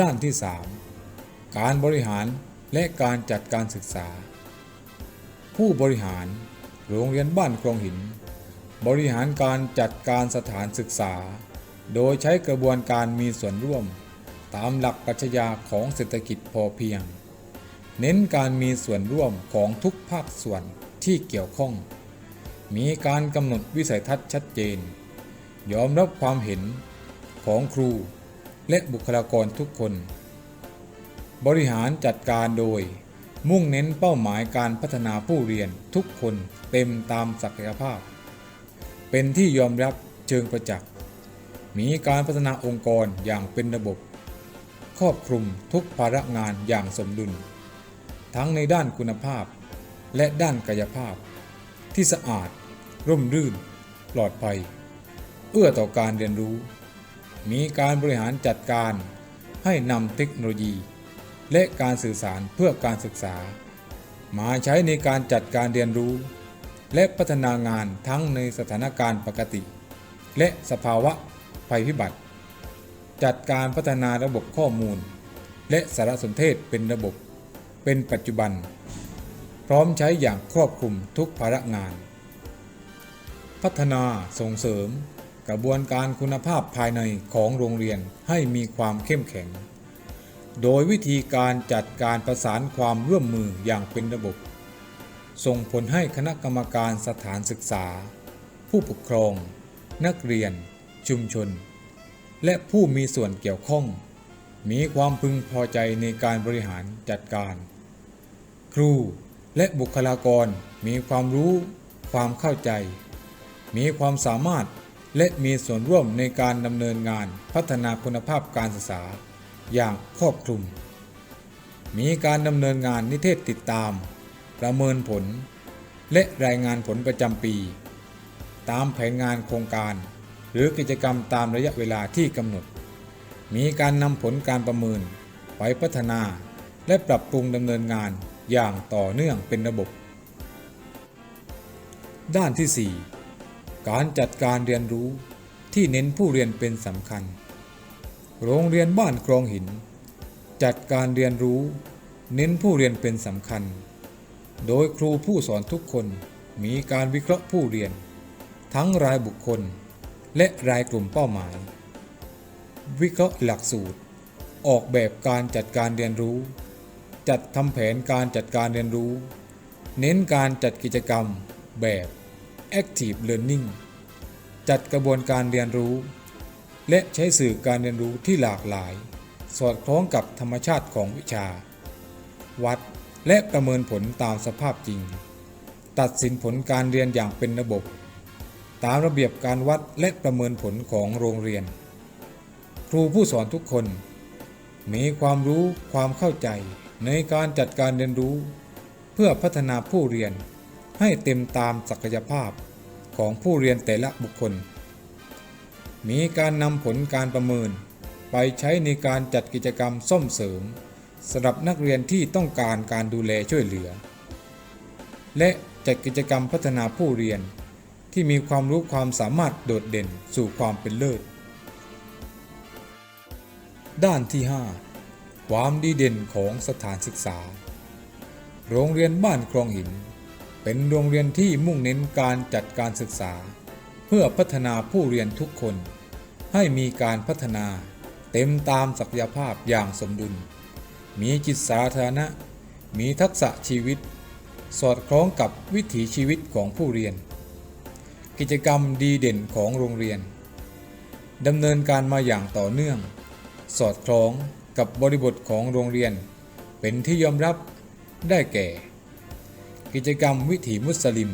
ด้านที่ 3 การบริหารและการจัดการศึกษา ผู้บริหารโรงเรียนบ้านคลองหิน บริหารการจัดการสถานศึกษา โดยใช้กระบวนการมีส่วนร่วม ตามหลักปรัชญาของเศรษฐกิจพอเพียง เน้นการมีส่วนร่วมของทุกภาคส่วนที่เกี่ยวข้อง มีการกำหนดวิสัยทัศน์ชัดเจน ยอมรับความเห็นของครู และบุคลากรทุกคน บริหารจัดการโดย มุ่งเน้นเป้าหมายการพัฒนาผู้เรียนทุกคนเต็มตามศักยภาพ เป็นที่ยอมรับเชิงประจักษ์ มีการพัฒนาองค์กรอย่างเป็นระบบ ครอบคลุมทุกภาระงานอย่างสมดุล ทั้งในด้านคุณภาพ และด้านกายภาพ ที่สะอาด ร่มรื่น ปลอดภัย เอื้อต่อการเรียนรู้ มีการบริหารจัดการให้นำเทคโนโลยี และการสื่อสารเพื่อการศึกษา มาใช้ในการจัดการเรียนรู้ และพัฒนางานทั้งในสถานการณ์ปกติ และสภาวะภัยพิบัติ จัดการพัฒนาระบบข้อมูล และสารสนเทศเป็นระบบ เป็นปัจจุบัน พร้อมใช้อย่างครอบคลุมทุกภาระงาน พัฒนาส่งเสริม กระบวนการคุณภาพภายในของโรงเรียนให้มีความเข้มแข็ง โดยวิธีการจัดการประสานความร่วมมืออย่างเป็นระบบ ส่งผลให้คณะกรรมการสถานศึกษา ผู้ปกครอง นักเรียน ชุมชน และผู้มีส่วนเกี่ยวข้อง มีความพึงพอใจในการบริหารจัดการ ครูและบุคลากรมีความรู้ ความเข้าใจ มีความสามารถ และมีส่วนร่วมในการดำเนินงานพัฒนาคุณภาพการศึกษา อย่างครอบคลุม มีการดำเนินงานนิเทศติดตาม ประเมินผล และรายงานผลประจำปี ตามแผนงานโครงการ หรือกิจกรรมตามระยะเวลาที่กำหนด มีการนำผลการประเมินไปพัฒนา และปรับปรุงดำเนินงานอย่างต่อเนื่องเป็นระบบ ด้านที่ 4 การจัดการเรียนรู้ที่เน้นผู้เรียนเป็นสำคัญ โรงเรียนบ้านคลองหิน จัดการเรียนรู้ เน้นผู้เรียนเป็นสำคัญ โดยครูผู้สอนทุกคนมีการวิเคราะห์ผู้เรียน ทั้งรายบุคคล และรายกลุ่มเป้าหมาย วิเคราะห์หลักสูตร ออกแบบการจัดการเรียนรู้ จัดทำแผนการจัดการเรียนรู้ เน้นการจัดกิจกรรมแบบ Active Learning จัดกระบวนการเรียนรู้ และใช้สื่อการเรียนรู้ที่หลากหลาย สอดคล้องกับธรรมชาติของวิชา วัดและประเมินผลตามสภาพจริง ตัดสินผลการเรียนอย่างเป็นระบบ ตามระเบียบการวัดและประเมินผลของโรงเรียน ครูผู้สอนทุกคน มีความรู้ความเข้าใจในการจัดการเรียนรู้ เพื่อพัฒนาผู้เรียน ให้เต็มตามศักยภาพของผู้เรียนแต่ละบุคคล มีการนำผลการประเมิน ไปใช้ในการจัดกิจกรรมส่มเสริมสำหรับนักเรียนที่ต้องการการดูแลช่วยเหลือ และจัดกิจกรรมพัฒนาผู้เรียนที่มีความรู้ความสามารถโดดเด่นสู่ความเป็นเลิศ ด้านที่ 5 ความดีเด่นของสถานศึกษา โรงเรียนบ้านคลองหิน เป็นโรงเรียนที่มุ่งเน้นการจัดการศึกษา เพื่อพัฒนาผู้เรียนทุกคน ให้มีการพัฒนาเต็มตามศักยภาพอย่างสมดุล มีจิตสาธารณะ มีทักษะชีวิต สอดคล้องกับวิถีชีวิตของผู้เรียน กิจกรรมดีเด่นของโรงเรียนดำเนินการมาอย่างต่อเนื่อง สอดคล้องกับบริบทของโรงเรียน เป็นที่ยอมรับได้แก่ กิจกรรมวิถีมุสลิม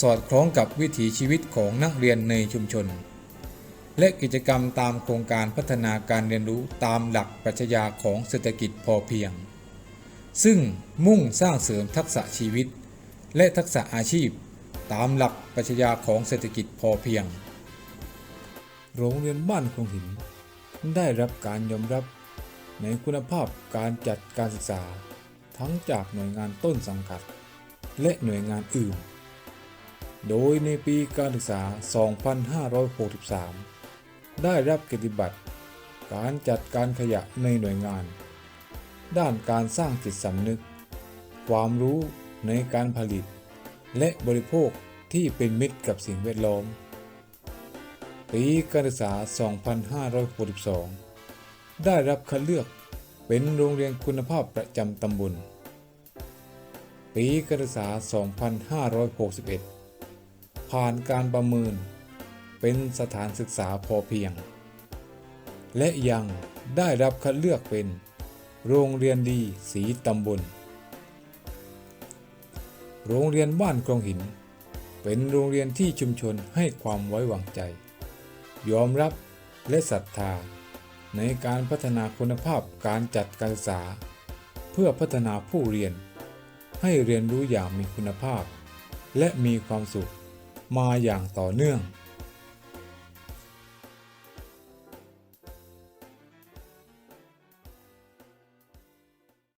สอดคล้องกับวิถีชีวิตของนักเรียนในชุมชน และกิจกรรมตามโครงการพัฒนาการเรียนรู้ตามหลักปรัชญาของเศรษฐกิจพอเพียง ซึ่งมุ่งสร้างเสริมทักษะชีวิต และทักษะอาชีพ ตามหลักปรัชญาของเศรษฐกิจพอเพียง โรงเรียนบ้านคงหิน ได้รับการยอมรับในคุณภาพการจัดการศึกษา ทั้งจากหน่วยงานต้นสังกัด และหน่วยงานอื่น โดยในปีการศึกษา 2563 ได้รับเกียรติบัตร การจัดการขยะในหน่วยงาน ด้านการสร้างจิตสำนึก ความรู้ในการผลิต และบริโภคที่เป็นมิตรกับสิ่งแวดล้อม ปีการศึกษา 2562 ได้รับคัดเลือกเป็นโรงเรียนคุณภาพประจำตำบล ปีการศึกษา 2561 ผ่านการประเมิน เป็นสถานศึกษาพอเพียง และยังได้รับคัดเลือกเป็น โรงเรียนดีสีตำบล โรงเรียนบ้านคลองหิน เป็นโรงเรียนที่ชุมชนให้ความไว้วางใจ ยอมรับและศรัทธา ในการพัฒนาคุณภาพการจัดการศึกษา เพื่อพัฒนาผู้เรียน ให้เรียนรู้อย่างมีคุณภาพ และมีความสุขมาอย่างต่อเนื่อง